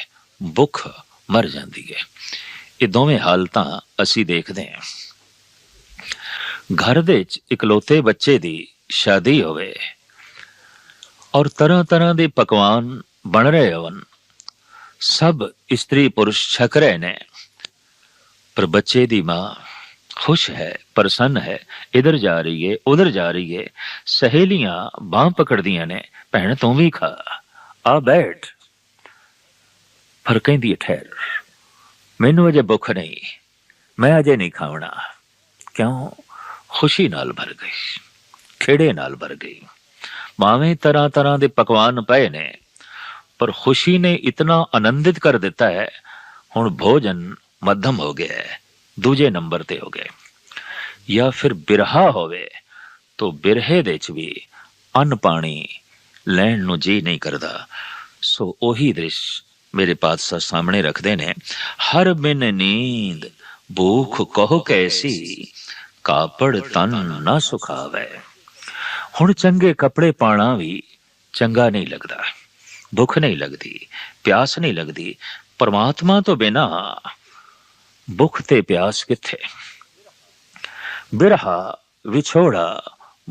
ਭੁੱਖ ਮਰ ਜਾਂਦੀ ਹੈ ਇਹ ਦੋਵੇਂ ਹਾਲਤਾਂ ਅਸੀਂ ਦੇਖਦੇ ਹਾਂ ਘਰ ਦੇ ਵਿੱਚ ਇਕਲੌਤੇ ਬੱਚੇ ਦੀ ਸ਼ਾਦੀ ਹੋਵੇ ਔਰ ਤਰ੍ਹਾਂ ਤਰ੍ਹਾਂ ਦੇ ਪਕਵਾਨ ਬਣ ਰਹੇ ਹੋਣ, ਸਭ ਇਸਤਰੀ ਪੁਰਸ਼ ਛਕ ਰਹੇ ਨੇ। ਪਰ ਬੱਚੇ ਦੀ ਮਾਂ ਖੁਸ਼ ਹੈ, ਪ੍ਰਸੰਨ ਹੈ, ਇਧਰ ਜਾ ਰਹੀ ਹੈ ਉਧਰ ਜਾ ਰਹੀ ਹੈ ਸਹੇਲੀਆਂ ਬਾਹ ਪਕੜਦੀਆਂ ਨੇ, ਭੈਣ ਤੂੰ ਵੀ ਖਾ। ਆ ਬੈਠ ਪਰ ਕਹਿੰਦੀ ਠਹਿਰ। ਮੈਨੂੰ ਅਜੇ ਭੁੱਖ ਨਹੀਂ। ਮੈਂ ਅਜੇ ਨਹੀਂ ਖਾਵਣਾ। ਕਿਉਂ? ਖੁਸ਼ੀ ਨਾਲ ਭਰ ਗਈ। ਖੇੜੇ ਨਾਲ ਭਰ ਗਈ। ਮਾਵੇਂ ਤਰ੍ਹਾਂ ਤਰ੍ਹਾਂ ਦੇ ਪਕਵਾਨ ਪਏ ਨੇ, ਪਰ ਖੁਸ਼ੀ ਨੇ ਇਤਨਾ ਆਨੰਦਿਤ ਕਰ ਦਿੱਤਾ ਹੈ, ਹੁਣ ਭੋਜਨ ਮੱਧਮ ਹੋ ਗਿਆ ਹੈ, ਦੂਜੇ ਨੰਬਰ ਤੇ ਹੋ ਗਏ ਜਾਂ ਫਿਰ ਬਿਰਹਾ ਹੋਵੇ, ਤੋ ਬਿਰਹੇ ਦੇ ਚ ਵੀ ਅੰਨ ਪਾਣੀ ਲੈਣ ਨੂੰ ਜੀ ਨਹੀਂ ਕਰਦਾ। ਸੋ ਉਹੀ ਦ੍ਰਿਸ਼ ਮੇਰੇ ਪਾਤਸ਼ਾਹ ਸਾਹਮਣੇ ਰੱਖਦੇ ਨੇ। ਹਰ ਬਿਨ ਨੀਂਦ, ਭੂਖ ਕਹੋ ਕੈਸੀ, ਕਾਪੜ ਤਨ ਨਾ ਸੁਖਾਵੇ। ਹੁਣ ਚੰਗੇ ਕੱਪੜੇ ਪਾਣਾ ਵੀ ਚੰਗਾ ਨਹੀਂ ਲੱਗਦਾ, ਭੁੱਖ ਨਹੀਂ ਲੱਗਦੀ, ਪਿਆਸ ਨਹੀਂ ਲੱਗਦੀ, ਪਰਮਾਤਮਾ ਤੋਂ ਬਿਨਾ ਭੁੱਖ ਤੇ ਪਿਆਸ ਕਿੱਥੇ? ਬਿਰਹਾ ਵਿਛੋੜਾ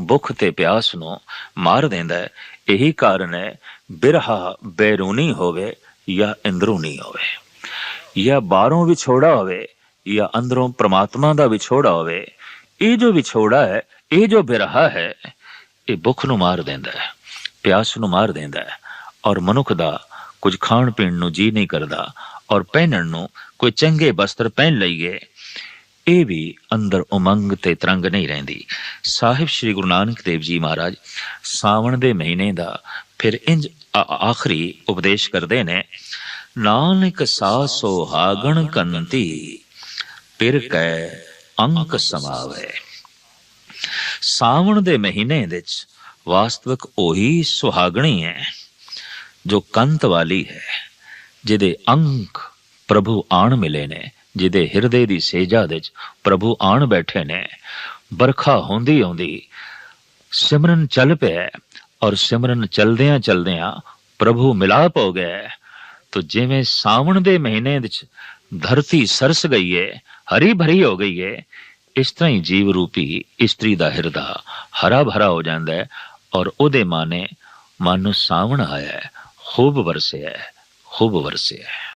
ਭੁੱਖ ਤੇ ਪਿਆਸ ਨੂੰ ਮਾਰ ਦਿੰਦਾ ਹੈ। ਇਹੀ ਕਾਰਨ ਹੈ, ਬਿਰਹਾ ਬੈਰੂਨੀ ਹੋਵੇ ਜਾਂ ਅੰਦਰੂਨੀ ਹੋਵੇ। ਜਾਂ ਬਾਹਰੋਂ ਵਿਛੋੜਾ ਹੋਵੇ ਜਾਂ ਅੰਦਰੋਂ ਪ੍ਰਮਾਤਮਾ ਦਾ ਵਿਛੋੜਾ ਹੋਵੇ, ਇਹ ਜੋ ਵਿਛੋੜਾ ਹੈ, ਇਹ ਜੋ ਬਿਰਹਾ ਹੈ, ਇਹ ਭੁੱਖ ਨੂੰ ਮਾਰ ਦਿੰਦਾ ਹੈ, ਪਿਆਸ ਨੂੰ ਮਾਰ ਦਿੰਦਾ ਹੈ ਔਰ ਮਨੁੱਖ ਦਾ ਕੁਝ ਖਾਣ ਪੀਣ ਨੂੰ ਜੀ ਨਹੀਂ ਕਰਦਾ ਔਰ ਪਹਿਨਣ ਨੂੰ ਕੋਈ ਚੰਗੇ ਬਸਤਰ ਪਹਿਨ ਲਈਏ ਇਹ ਵੀ ਅੰਦਰ ਉਮੰਗ ਤੇ ਤਰੰਗ ਨਹੀਂ ਰਹਿੰਦੀ। ਸਾਹਿਬ ਸ੍ਰੀ ਗੁਰੂ ਨਾਨਕ ਦੇਵ ਜੀ ਮਹਾਰਾਜ, ਸਾਵਣ ਦੇ ਮਹੀਨੇ ਦਾ ਫਿਰ ਇੰਜ ਆਖਰੀ ਉਪਦੇਸ਼ ਕਰਦੇ ਨੇ, ਨਾਨਕ ਸਾਸੋ ਹਾਗਣ ਕੰਤੀ, ਪਿਰ ਕੈ ਅੰਕ ਸਮਾਵੇ। ਸਾਵਣ ਦੇ ਮਹੀਨੇ ਵਿੱਚ ਵਾਸਤਵਿਕ ਉਹੀ ਸੁਹਾਗਣੀ ਹੈ, ਜੋ ਕੰਤ ਵਾਲੀ ਹੈ, ਜਿਹਦੇ ਅੰਕ ਪ੍ਰਭੂ ਆਣ ਮਿਲੇ ਨੇ। ਜਿਹਦੇ ਹਿਰਦੇ ਦੀ ਸੇਜਾ ਦੇ ਵਿੱਚ ਪ੍ਰਭੂ ਆਣ ਬੈਠੇ ਨੇ। ਬਰਖਾ ਹੁੰਦੀ ਆਉਂਦੀ ਸਿਮਰਨ ਚੱਲ ਪਿਆ ਔਰ ਸਿਮਰਨ ਚਲਦਿਆਂ ਚਲਦਿਆਂ ਪ੍ਰਭੂ ਮਿਲਾਪ ਹੋ ਗਿਆ ਤੋ ਜਿਵੇਂ ਸਾਵਣ ਦੇ ਮਹੀਨੇ ਵਿੱਚ ਧਰਤੀ ਸਰਸ ਗਈ ਹੈ, ਹਰੀ ਭਰੀ ਹੋ ਗਈ ਹੈ, ਇਸ ਤਰ੍ਹਾਂ ਹੀ ਜੀਵ ਰੂਪੀ ਇਸਤਰੀ ਦਾ ਹਿਰਦਾ ਹਰਾ ਭਰਾ ਹੋ ਜਾਂਦਾ ਹੈ ਔਰ ਉਹਦੇ ਮਾਨੇ ਮਨ ਨੂੰ ਸਾਵਣ ਆਇਆ ਖੂਬ ਵਰਸਿਆ ਖੂਬ ਵਰਸਿਆ